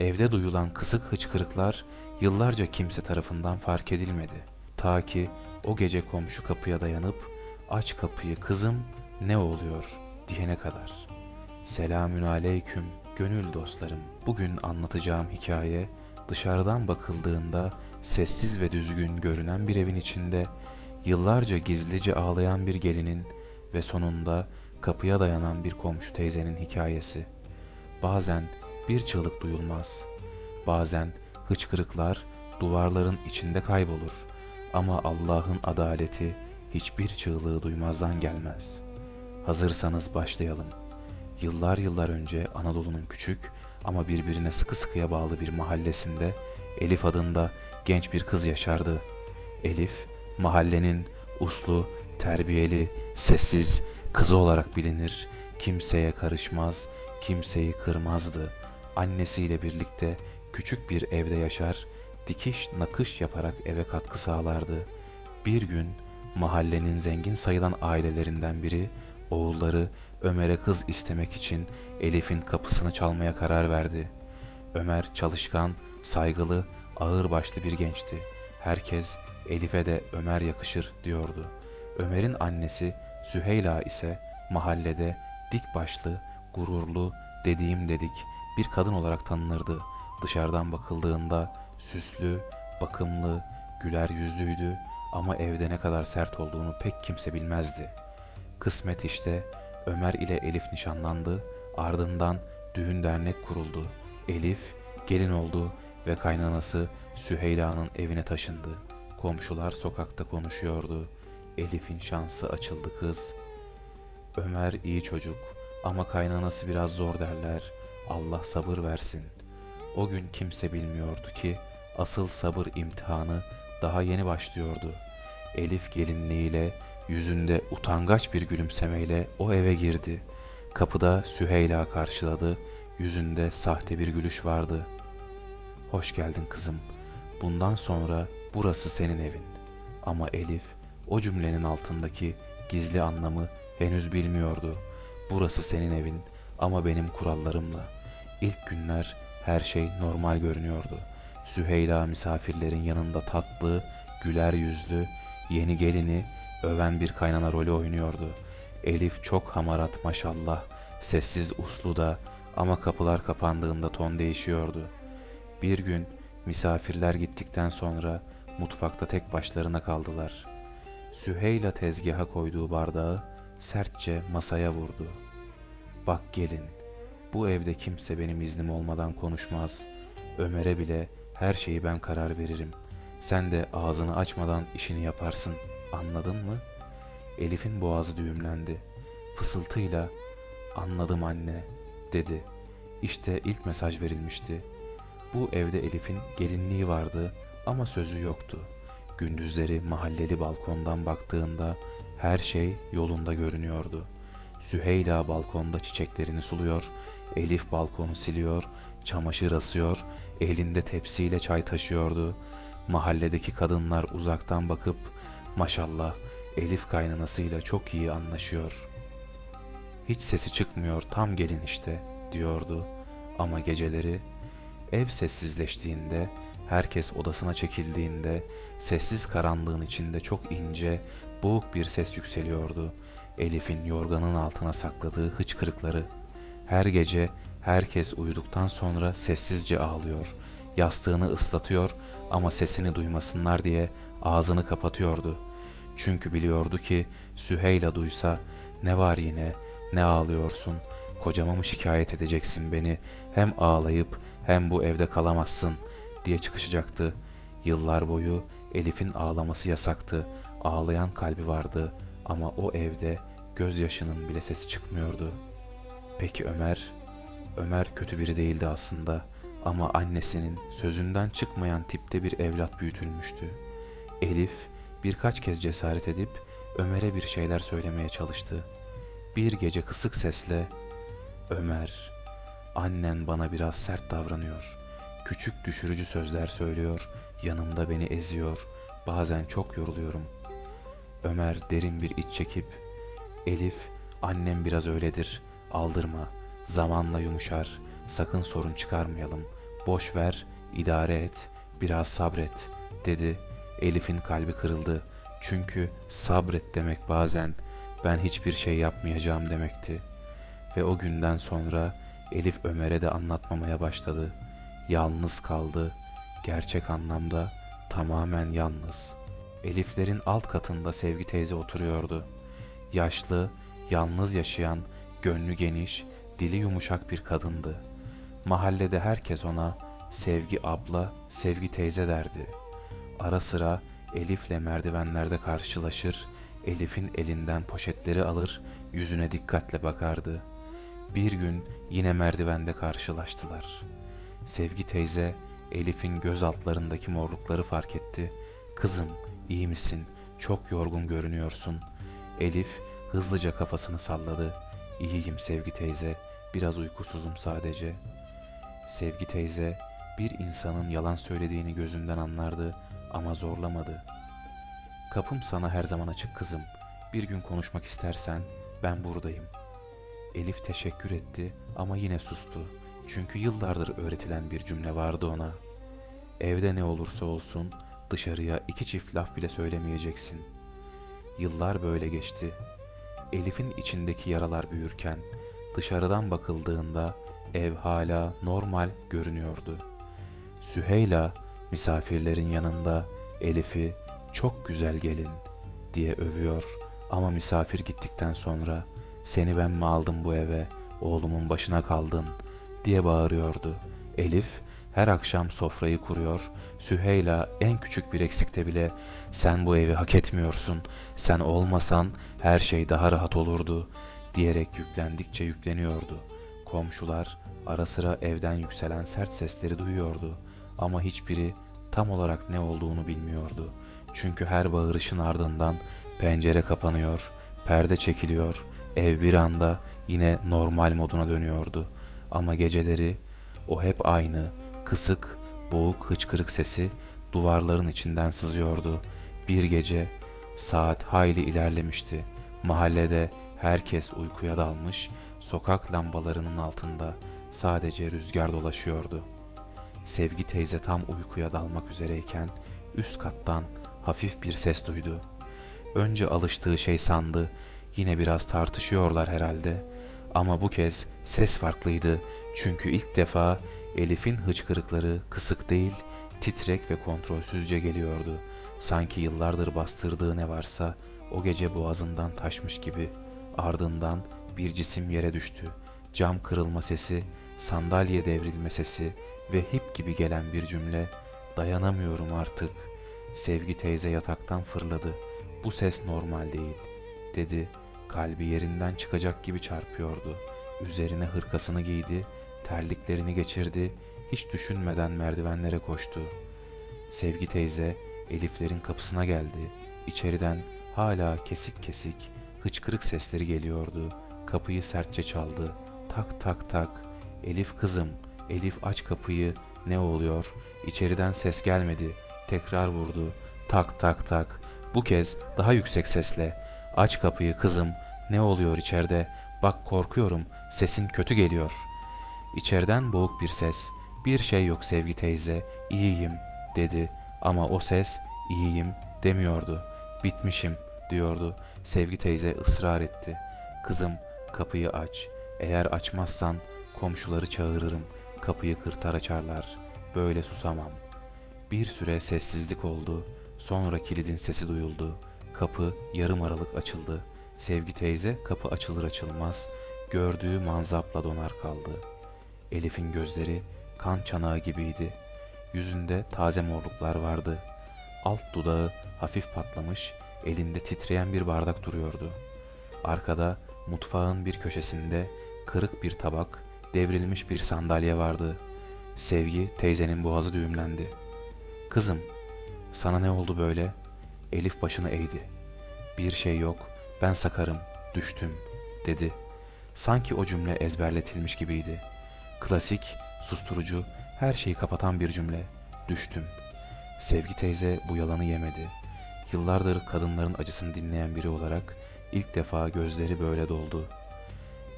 Evde duyulan kısık hıçkırıklar yıllarca kimse tarafından fark edilmedi. Ta ki o gece komşu kapıya dayanıp aç kapıyı kızım ne oluyor diyene kadar. Selamün aleyküm gönül dostlarım. Bugün anlatacağım hikaye dışarıdan bakıldığında sessiz ve düzgün görünen bir evin içinde yıllarca gizlice ağlayan bir gelinin ve sonunda kapıya dayanan bir komşu teyzenin hikayesi. Bazen bir çığlık duyulmaz. Bazen hıçkırıklar duvarların içinde kaybolur. Ama Allah'ın adaleti hiçbir çığlığı duymazdan gelmez. Hazırsanız başlayalım. Yıllar yıllar önce Anadolu'nun küçük ama birbirine sıkı sıkıya bağlı bir mahallesinde Elif adında genç bir kız yaşardı. Elif, mahallenin uslu, terbiyeli, sessiz kızı olarak bilinir. Kimseye karışmaz, kimseyi kırmazdı. Annesiyle birlikte küçük bir evde yaşar, dikiş nakış yaparak eve katkı sağlardı. Bir gün mahallenin zengin sayılan ailelerinden biri oğulları Ömer'e kız istemek için Elif'in kapısını çalmaya karar verdi. Ömer çalışkan, saygılı, ağırbaşlı bir gençti. Herkes Elif'e de Ömer yakışır diyordu. Ömer'in annesi Süheyla ise mahallede dik başlı, gururlu, dediğim dedik bir kadın olarak tanınırdı. Dışarıdan bakıldığında süslü, bakımlı, güler yüzlüydü ama evde ne kadar sert olduğunu pek kimse bilmezdi. Kısmet işte Ömer ile Elif nişanlandı, ardından düğün dernek kuruldu. Elif gelin oldu ve kaynanası Süheyla'nın evine taşındı. Komşular sokakta konuşuyordu. Elif'in şansı açıldı kız. Ömer iyi çocuk ama kaynanası biraz zor derler. Allah sabır versin. O gün kimse bilmiyordu ki asıl sabır imtihanı daha yeni başlıyordu. Elif gelinliğiyle yüzünde utangaç bir gülümsemeyle o eve girdi. Kapıda Süheyla karşıladı. Yüzünde sahte bir gülüş vardı. Hoş geldin kızım. Bundan sonra burası senin evin. Ama Elif o cümlenin altındaki gizli anlamı henüz bilmiyordu. Burası senin evin ama benim kurallarımla. İlk günler her şey normal görünüyordu. Süheyla misafirlerin yanında tatlı, güler yüzlü, yeni gelini öven bir kaynana rolü oynuyordu. Elif çok hamarat maşallah, sessiz uslu da ama kapılar kapandığında ton değişiyordu. Bir gün misafirler gittikten sonra mutfakta tek başlarına kaldılar. Süheyla tezgaha koyduğu bardağı sertçe masaya vurdu. Bak gelin, bu evde kimse benim iznim olmadan konuşmaz. Ömer'e bile her şeyi ben karar veririm. Sen de ağzını açmadan işini yaparsın. Anladın mı? Elif'in boğazı düğümlendi. Fısıltıyla anladım anne dedi. İşte ilk mesaj verilmişti. Bu evde Elif'in gelinliği vardı ama sözü yoktu. Gündüzleri mahalleli balkondan baktığında her şey yolunda görünüyordu. Süheyla balkonda çiçeklerini suluyor, Elif balkonu siliyor, çamaşır asıyor, elinde tepsiyle çay taşıyordu. Mahalledeki kadınlar uzaktan bakıp maşallah Elif kaynanasıyla çok iyi anlaşıyor. Hiç sesi çıkmıyor tam gelin işte diyordu ama geceleri ev sessizleştiğinde herkes odasına çekildiğinde sessiz karanlığın içinde çok ince boğuk bir ses yükseliyordu. Elif'in yorganın altına sakladığı hıçkırıkları. Her gece herkes uyuduktan sonra sessizce ağlıyor. Yastığını ıslatıyor ama sesini duymasınlar diye ağzını kapatıyordu. Çünkü biliyordu ki Süheyla duysa ne var yine ne ağlıyorsun kocama mı şikayet edeceksin beni hem ağlayıp hem bu evde kalamazsın diye çıkışacaktı. Yıllar boyu Elif'in ağlaması yasaktı. Ağlayan kalbi vardı ama o evde gözyaşının bile sesi çıkmıyordu. Peki Ömer? Ömer kötü biri değildi aslında ama annesinin sözünden çıkmayan tipte bir evlat büyütülmüştü. Elif birkaç kez cesaret edip Ömer'e bir şeyler söylemeye çalıştı. Bir gece kısık sesle Ömer, annen bana biraz sert davranıyor. Küçük düşürücü sözler söylüyor, yanımda beni eziyor. Bazen çok yoruluyorum. Ömer derin bir iç çekip Elif, annem biraz öyledir. Aldırma. Zamanla yumuşar. Sakın sorun çıkarmayalım. Boş ver, idare et, biraz sabret dedi. Elif'in kalbi kırıldı. Çünkü sabret demek bazen ben hiçbir şey yapmayacağım demekti. Ve o günden sonra Elif Ömer'e de anlatmamaya başladı. Yalnız kaldı. Gerçek anlamda tamamen yalnız. Eliflerin alt katında Sevgi teyze oturuyordu. Yaşlı, yalnız yaşayan, gönlü geniş, dili yumuşak bir kadındı. Mahallede herkes ona Sevgi abla, Sevgi teyze derdi. Ara sıra Elif'le merdivenlerde karşılaşır, Elif'in elinden poşetleri alır, yüzüne dikkatle bakardı. Bir gün yine merdivende karşılaştılar. Sevgi teyze Elif'in göz altlarındaki morlukları fark etti. Kızım, iyi misin? Çok yorgun görünüyorsun. Elif hızlıca kafasını salladı. İyiyim Sevgi teyze, biraz uykusuzum sadece. Sevgi teyze bir insanın yalan söylediğini gözünden anlardı ama zorlamadı. Kapım sana her zaman açık kızım. Bir gün konuşmak istersen ben buradayım. Elif teşekkür etti ama yine sustu. Çünkü yıllardır öğretilen bir cümle vardı ona. Evde ne olursa olsun dışarıya iki çift laf bile söylemeyeceksin. Yıllar böyle geçti. Elif'in içindeki yaralar büyürken dışarıdan bakıldığında ev hala normal görünüyordu. Süheyla misafirlerin yanında Elif'i çok güzel gelin diye övüyor ama misafir gittikten sonra seni ben mi aldım bu eve oğlumun başına kaldın diye bağırıyordu. Elif her akşam sofrayı kuruyor. Süheyla en küçük bir eksikte bile sen bu evi hak etmiyorsun. Sen olmasan her şey daha rahat olurdu diyerek yüklendikçe yükleniyordu. Komşular ara sıra evden yükselen sert sesleri duyuyordu ama hiçbiri tam olarak ne olduğunu bilmiyordu. Çünkü her bağırışın ardından pencere kapanıyor, perde çekiliyor, ev bir anda yine normal moduna dönüyordu. Ama geceleri o hep aynı, kısık, boğuk hıçkırık sesi duvarların içinden sızıyordu. Bir gece saat hayli ilerlemişti. Mahallede herkes uykuya dalmış, sokak lambalarının altında sadece rüzgar dolaşıyordu. Sevgi teyze tam uykuya dalmak üzereyken üst kattan hafif bir ses duydu. Önce alıştığı şey sandı, yine biraz tartışıyorlar herhalde. Ama bu kez ses farklıydı çünkü ilk defa Elif'in hıçkırıkları kısık değil, titrek ve kontrolsüzce geliyordu. Sanki yıllardır bastırdığı ne varsa o gece boğazından taşmış gibi. Ardından bir cisim yere düştü. Cam kırılma sesi, sandalye devrilme sesi ve hip gibi gelen bir cümle dayanamıyorum artık. Sevgi teyze yataktan fırladı. Bu ses normal değil dedi. Kalbi yerinden çıkacak gibi çarpıyordu. Üzerine hırkasını giydi, terliklerini geçirdi, hiç düşünmeden merdivenlere koştu. Sevgi teyze Eliflerin kapısına geldi. İçeriden hala kesik kesik hıçkırık sesleri geliyordu. Kapıyı sertçe çaldı. Tak tak tak. Elif kızım, Elif aç kapıyı. Ne oluyor? İçeriden ses gelmedi. Tekrar vurdu. Tak tak tak. Bu kez daha yüksek sesle. Aç kapıyı kızım. Ne oluyor içeride? Bak korkuyorum. Sesin kötü geliyor. İçeriden boğuk bir ses. Bir şey yok sevgi teyze. İyiyim dedi. Ama o ses iyiyim demiyordu. Bitmişim diyordu. Sevgi teyze ısrar etti. Kızım kapıyı aç. Eğer açmazsan komşuları çağırırım. Kapıyı kırtar açarlar. Böyle susamam. Bir süre sessizlik oldu. Sonra kilidin sesi duyuldu. Kapı yarım aralık açıldı. Sevgi teyze kapı açılır açılmaz gördüğü manzapla donar kaldı. Elif'in gözleri kan çanağı gibiydi. Yüzünde taze morluklar vardı. Alt dudağı hafif patlamış, elinde titreyen bir bardak duruyordu. Arkada mutfağın bir köşesinde kırık bir tabak, devrilmiş bir sandalye vardı. Sevgi teyzenin boğazı düğümlendi. Kızım, sana ne oldu böyle? Elif başını eğdi. Bir şey yok, ben sakarım, düştüm, dedi. Sanki o cümle ezberletilmiş gibiydi. Klasik, susturucu, her şeyi kapatan bir cümle. Düştüm. Sevgi teyze bu yalanı yemedi. Yıllardır kadınların acısını dinleyen biri olarak ilk defa gözleri böyle doldu.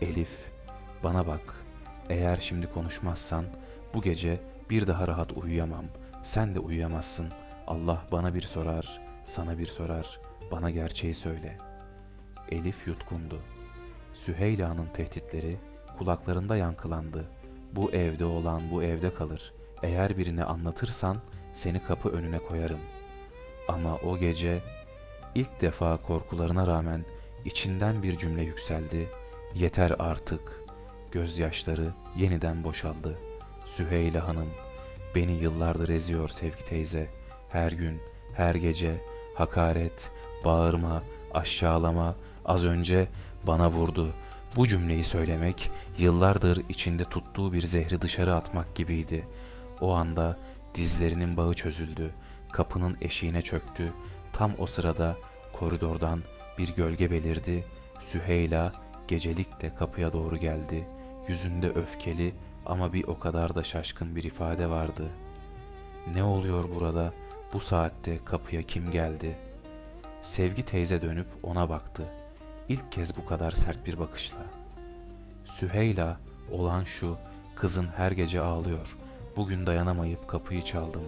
Elif, bana bak. Eğer şimdi konuşmazsan bu gece Bir daha rahat uyuyamam. Sen de uyuyamazsın. Allah bana bir sorar, sana bir sorar. Bana gerçeği söyle. Elif yutkundu. Süheyla'nın tehditleri kulaklarında yankılandı. Bu evde olan bu evde kalır. Eğer birine anlatırsan seni kapı önüne koyarım. Ama o gece ilk defa korkularına rağmen içinden bir cümle yükseldi. Yeter artık. Gözyaşları yeniden boşaldı. Süheyla Hanım beni yıllardır eziyor sevgi teyze. Her gün, her gece hakaret, bağırma, aşağılama, az önce bana vurdu. Bu cümleyi söylemek yıllardır içinde tuttuğu bir zehri dışarı atmak gibiydi. O anda dizlerinin bağı çözüldü. Kapının eşiğine çöktü. Tam o sırada koridordan bir gölge belirdi. Süheyla gecelik de kapıya doğru geldi. Yüzünde öfkeli ama bir o kadar da şaşkın bir ifade vardı. Ne oluyor burada? Bu saatte kapıya kim geldi? Sevgi teyze dönüp ona baktı. İlk kez bu kadar sert bir bakışla. Süheyla, olan şu, kızın her gece ağlıyor. Bugün dayanamayıp kapıyı çaldım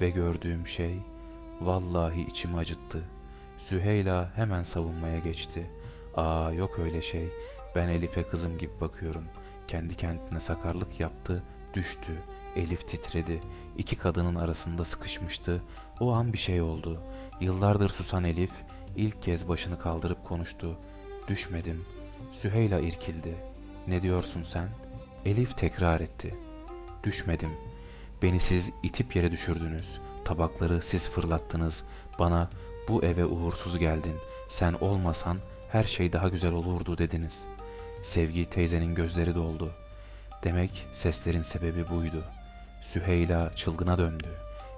ve gördüğüm şey, vallahi içimi acıttı. Süheyla hemen savunmaya geçti. Aa yok öyle şey, ben Elif'e kızım gibi bakıyorum. Kendi kendine sakarlık yaptı, düştü. Elif titredi. İki kadının arasında sıkışmıştı. O an bir şey oldu. Yıllardır susan Elif ilk kez başını kaldırıp konuştu. Düşmedim. Süheyla irkildi. Ne diyorsun sen? Elif tekrar etti. Düşmedim. Beni siz itip yere düşürdünüz. Tabakları siz fırlattınız. Bana bu eve uğursuz geldin. Sen olmasan her şey daha güzel olurdu dediniz. Sevgi teyzenin gözleri doldu. Demek seslerin sebebi buydu. Süheyla çılgına döndü.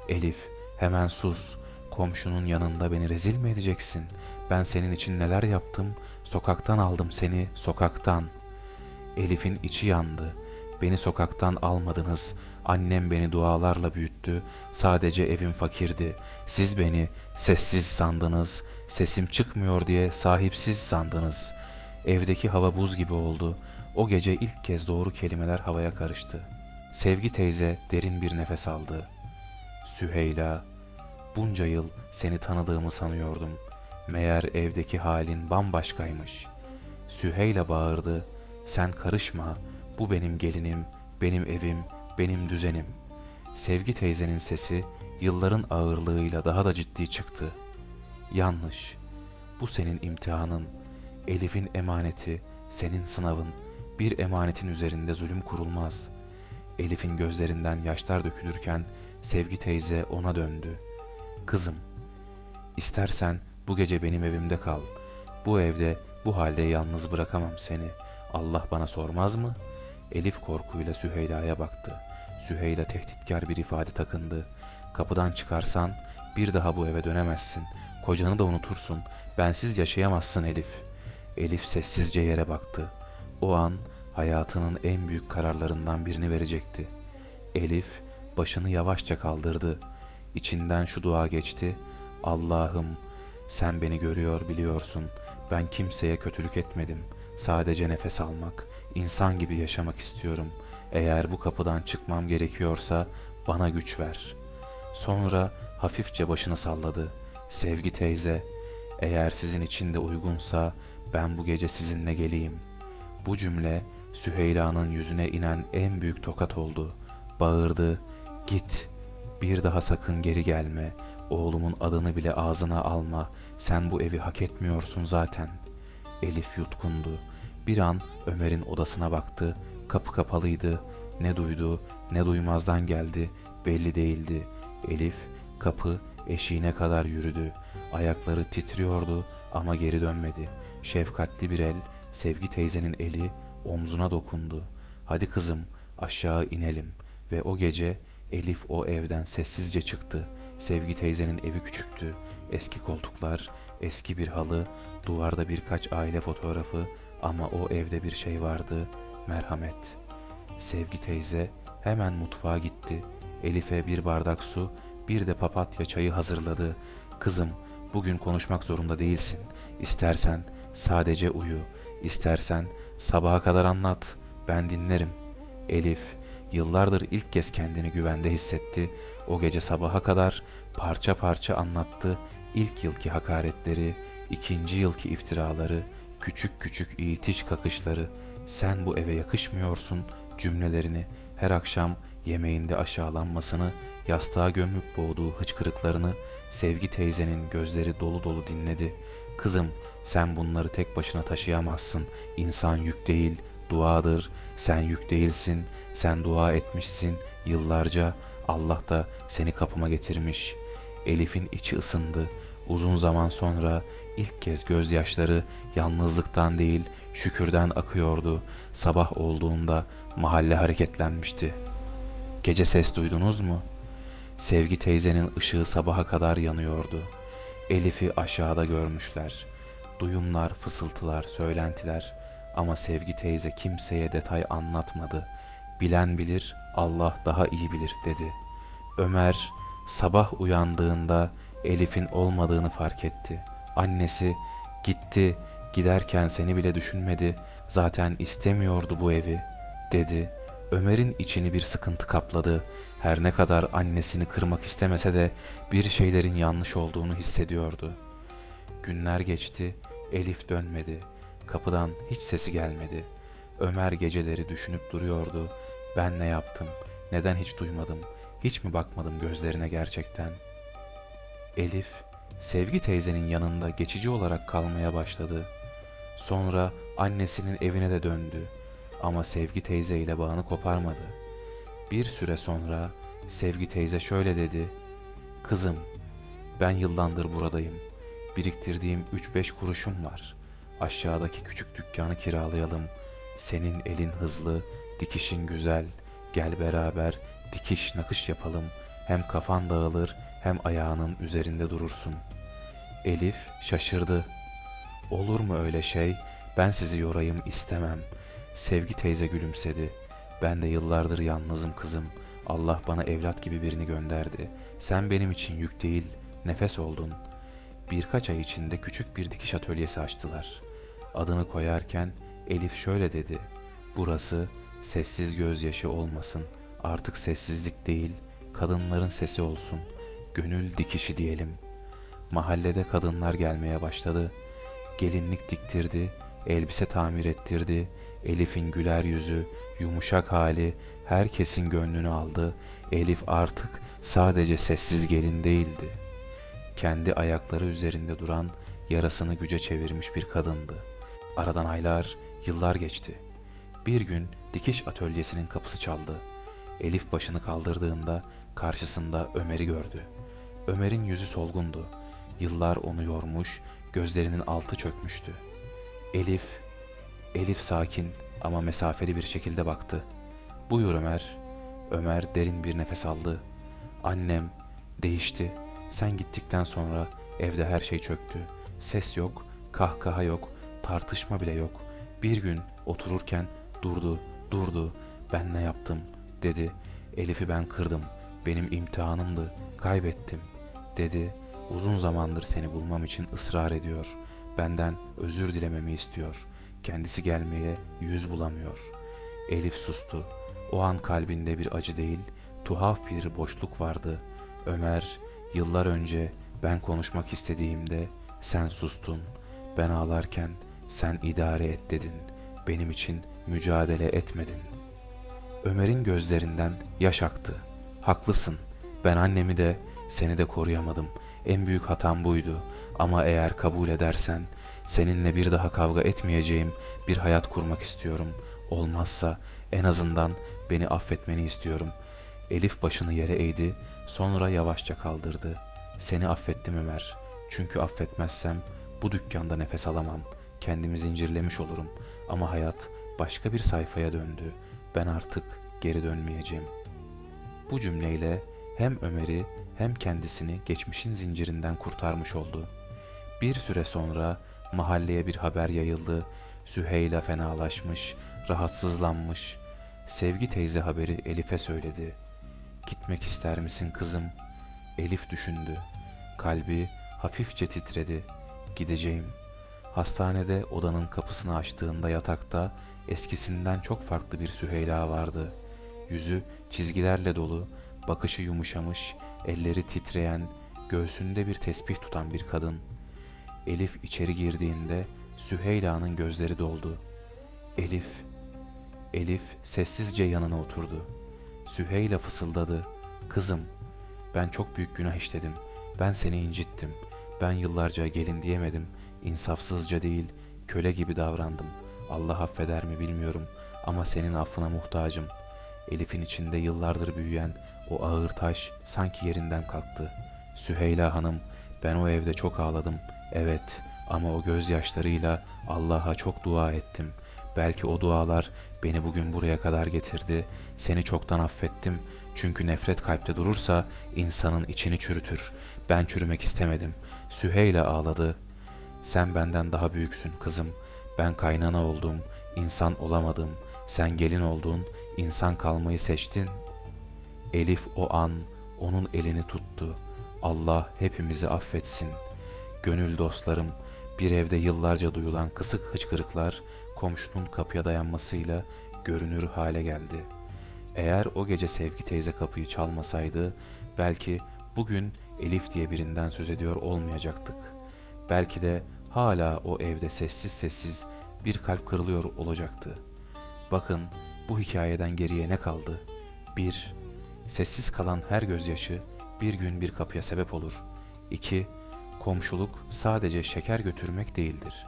Elif hemen sus. Komşunun yanında beni rezil mi edeceksin? Ben senin için neler yaptım? Sokaktan aldım seni, sokaktan. Elif'in içi yandı. Beni sokaktan almadınız. Annem beni dualarla büyüttü. Sadece evim fakirdi. Siz beni sessiz sandınız. Sesim çıkmıyor diye sahipsiz sandınız. Evdeki hava buz gibi oldu. O gece ilk kez doğru kelimeler havaya karıştı. Sevgi teyze derin bir nefes aldı. Süheyla, bunca yıl seni tanıdığımı sanıyordum. Meğer evdeki halin bambaşkaymış. Süheyla bağırdı. Sen karışma. Bu benim gelinim, benim evim, benim düzenim. Sevgi teyzenin sesi yılların ağırlığıyla daha da ciddi çıktı. Yanlış. Bu senin imtihanın. Elif'in emaneti, senin sınavın. Bir emanetin üzerinde zulüm kurulmaz. Elif'in gözlerinden yaşlar dökülürken Sevgi teyze ona döndü. Kızım, istersen bu gece benim evimde kal. Bu evde bu halde yalnız bırakamam seni. Allah bana sormaz mı? Elif korkuyla Süheyla'ya baktı. Süheyla tehditkar bir ifade takındı. Kapıdan çıkarsan bir daha bu eve dönemezsin. Kocanı da unutursun. Bensiz yaşayamazsın Elif. Elif sessizce yere baktı. O an hayatının en büyük kararlarından birini verecekti. Elif başını yavaşça kaldırdı. İçinden şu dua geçti. Allah'ım sen beni görüyor biliyorsun. Ben kimseye kötülük etmedim. Sadece nefes almak, insan gibi yaşamak istiyorum. Eğer bu kapıdan çıkmam gerekiyorsa bana güç ver. Sonra hafifçe başını salladı. Sevgi teyze, eğer sizin için de uygunsa ben bu gece sizinle geleyim. Bu cümle Süheyla'nın yüzüne inen en büyük tokat oldu. Bağırdı, git, bir daha sakın geri gelme. Oğlumun adını bile ağzına alma. Sen bu evi hak etmiyorsun zaten. Elif yutkundu. Bir an Ömer'in odasına baktı. Kapı kapalıydı. Ne duydu, ne duymazdan geldi. Belli değildi. Elif kapı eşiğine kadar yürüdü. Ayakları titriyordu ama geri dönmedi. Şefkatli bir el, Sevgi teyzenin eli omzuna dokundu. Hadi kızım aşağı inelim. Ve o gece Elif o evden sessizce çıktı. Sevgi teyzenin evi küçüktü. Eski koltuklar, eski bir halı, duvarda birkaç aile fotoğrafı ama o evde bir şey vardı, merhamet. Sevgi teyze hemen mutfağa gitti. Elif'e bir bardak su, bir de papatya çayı hazırladı. Kızım, bugün konuşmak zorunda değilsin. İstersen sadece uyu, istersen sabaha kadar anlat. Ben dinlerim. Elif Yıllardır ilk kez kendini güvende hissetti. O gece sabaha kadar parça parça anlattı ilk yılki hakaretleri, ikinci yılki iftiraları, küçük küçük itiş kakışları, sen bu eve yakışmıyorsun cümlelerini, her akşam yemeğinde aşağılanmasını, yastığa gömüp boğduğu hıçkırıklarını Sevgi teyzenin gözleri dolu dolu dinledi. Kızım sen bunları tek başına taşıyamazsın. İnsan yük değil, duadır. Sen yük değilsin. Sen dua etmişsin yıllarca. Allah da seni kapıma getirmiş. Elif'in içi ısındı. Uzun zaman sonra ilk kez gözyaşları yalnızlıktan değil şükürden akıyordu. Sabah olduğunda mahalle hareketlenmişti. Gece ses duydunuz mu? Sevgi teyzenin ışığı sabaha kadar yanıyordu. Elif'i aşağıda görmüşler. Duyumlar, fısıltılar, söylentiler ama Sevgi teyze kimseye detay anlatmadı. Bilen bilir, Allah daha iyi bilir dedi. Ömer sabah uyandığında Elif'in olmadığını fark etti. Annesi gitti, giderken seni bile düşünmedi. Zaten istemiyordu bu evi dedi. Ömer'in içini bir sıkıntı kapladı. Her ne kadar annesini kırmak istemese de bir şeylerin yanlış olduğunu hissediyordu. Günler geçti, Elif dönmedi. Kapıdan hiç sesi gelmedi. Ömer geceleri düşünüp duruyordu. Ben ne yaptım? Neden hiç duymadım? Hiç mi bakmadım gözlerine gerçekten? Elif, Sevgi teyzenin yanında geçici olarak kalmaya başladı. Sonra annesinin evine de döndü. Ama Sevgi teyze ile bağını koparmadı. Bir süre sonra Sevgi teyze şöyle dedi. Kızım, ben yıllandır buradayım. Biriktirdiğim 3-5 kuruşum var. Aşağıdaki küçük dükkanı kiralayalım. Senin elin hızlı, dikişin güzel. Gel beraber dikiş nakış yapalım. Hem kafan dağılır hem ayağının üzerinde durursun. Elif şaşırdı. Olur mu öyle şey? Ben sizi yorayım istemem. Sevgi teyze gülümsedi. Ben de yıllardır yalnızım kızım. Allah bana evlat gibi birini gönderdi. Sen benim için yük değil, nefes oldun. Birkaç ay içinde küçük bir dikiş atölyesi açtılar. Adını koyarken Elif şöyle dedi. Burası sessiz gözyaşı olmasın. Artık sessizlik değil, kadınların sesi olsun. Gönül dikişi diyelim. Mahallede kadınlar gelmeye başladı. Gelinlik diktirdi, elbise tamir ettirdi. Elif'in güler yüzü, yumuşak hali herkesin gönlünü aldı. Elif artık sadece sessiz gelin değildi. Kendi ayakları üzerinde duran, yarasını güce çevirmiş bir kadındı. Aradan aylar, yıllar geçti. Bir gün dikiş atölyesinin kapısı çaldı. Elif başını kaldırdığında karşısında Ömer'i gördü. Ömer'in yüzü solgundu. Yıllar onu yormuş, gözlerinin altı çökmüştü. Elif, Elif sakin ama mesafeli bir şekilde baktı. Buyur Ömer. Ömer derin bir nefes aldı. Annem değişti. Sen gittikten sonra evde her şey çöktü. Ses yok, kahkaha yok, tartışma bile yok. Bir gün otururken durdu, durdu. Ben ne yaptım dedi. Elif'i ben kırdım. Benim imtihanımdı. Kaybettim dedi. Uzun zamandır seni bulmam için ısrar ediyor. Benden özür dilememi istiyor. Kendisi gelmeye yüz bulamıyor. Elif sustu. O an kalbinde bir acı değil, tuhaf bir boşluk vardı. Ömer, yıllar önce ben konuşmak istediğimde sen sustun. Ben ağlarken sen idare et dedin. Benim için mücadele etmedin. Ömer'in gözlerinden yaş aktı. Haklısın. Ben annemi de seni de koruyamadım. En büyük hatam buydu. Ama eğer kabul edersen seninle bir daha kavga etmeyeceğim bir hayat kurmak istiyorum. Olmazsa en azından beni affetmeni istiyorum. Elif başını yere eğdi, sonra yavaşça kaldırdı. Seni affettim Ömer. Çünkü affetmezsem bu dükkanda nefes alamam. Kendimi zincirlemiş olurum. Ama hayat başka bir sayfaya döndü. Ben artık geri dönmeyeceğim. Bu cümleyle hem Ömer'i hem kendisini geçmişin zincirinden kurtarmış oldu. Bir süre sonra mahalleye bir haber yayıldı. Süheyla fenalaşmış, rahatsızlanmış. Sevgi teyze haberi Elif'e söyledi. Gitmek ister misin kızım? Elif düşündü. Kalbi hafifçe titredi. Gideceğim. Hastanede odanın kapısını açtığında yatakta eskisinden çok farklı bir Süheyla vardı. Yüzü çizgilerle dolu, bakışı yumuşamış, elleri titreyen, göğsünde bir tesbih tutan bir kadın. Elif içeri girdiğinde Süheyla'nın gözleri doldu. Elif, Elif sessizce yanına oturdu. Süheyla fısıldadı. Kızım, ben çok büyük günah işledim. Ben seni incittim. Ben yıllarca gelin diyemedim. İnsafsızca değil, köle gibi davrandım. Allah affeder mi bilmiyorum ama senin affına muhtacım. Elif'in içinde yıllardır büyüyen o ağır taş sanki yerinden kalktı. Süheyla hanım, ben o evde çok ağladım. Evet ama o gözyaşlarıyla Allah'a çok dua ettim. Belki o dualar beni bugün buraya kadar getirdi. Seni çoktan affettim. Çünkü nefret kalpte durursa insanın içini çürütür. Ben çürümek istemedim. Süheyla ağladı. Sen benden daha büyüksün kızım. Ben kaynana oldum, insan olamadım. Sen gelin oldun, insan kalmayı seçtin. Elif o an onun elini tuttu. Allah hepimizi affetsin. Gönül dostlarım, bir evde yıllarca duyulan kısık hıçkırıklar komşunun kapıya dayanmasıyla görünür hale geldi. Eğer o gece Sevgi teyze kapıyı çalmasaydı belki bugün Elif diye birinden söz ediyor olmayacaktık. Belki de hala o evde sessiz sessiz bir kalp kırılıyor olacaktı. Bakın bu hikayeden geriye ne kaldı? 1. Sessiz kalan her gözyaşı bir gün bir kapıya sebep olur. 2. Komşuluk sadece şeker götürmek değildir.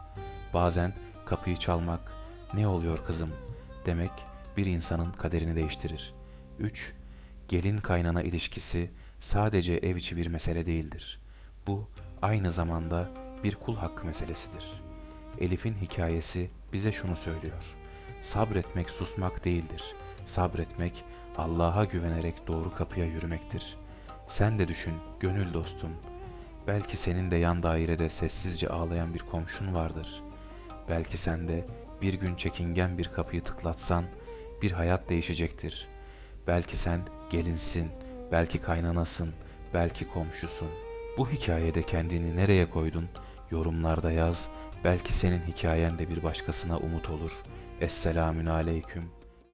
Bazen kapıyı çalmak, ne oluyor kızım demek bir insanın kaderini değiştirir. 3. Gelin kaynana ilişkisi sadece ev içi bir mesele değildir. Bu aynı zamanda bir kul hakkı meselesidir. Elif'in hikayesi bize şunu söylüyor. Sabretmek susmak değildir. Sabretmek Allah'a güvenerek doğru kapıya yürümektir. Sen de düşün gönül dostum. Belki senin de yan dairede sessizce ağlayan bir komşun vardır. Belki sen de bir gün çekingen bir kapıyı tıklatsan bir hayat değişecektir. Belki sen gelinsin, belki kaynanasın, belki komşusun. Bu hikayede kendini nereye koydun? Yorumlarda yaz. Belki senin hikayen de bir başkasına umut olur. Esselamün aleyküm.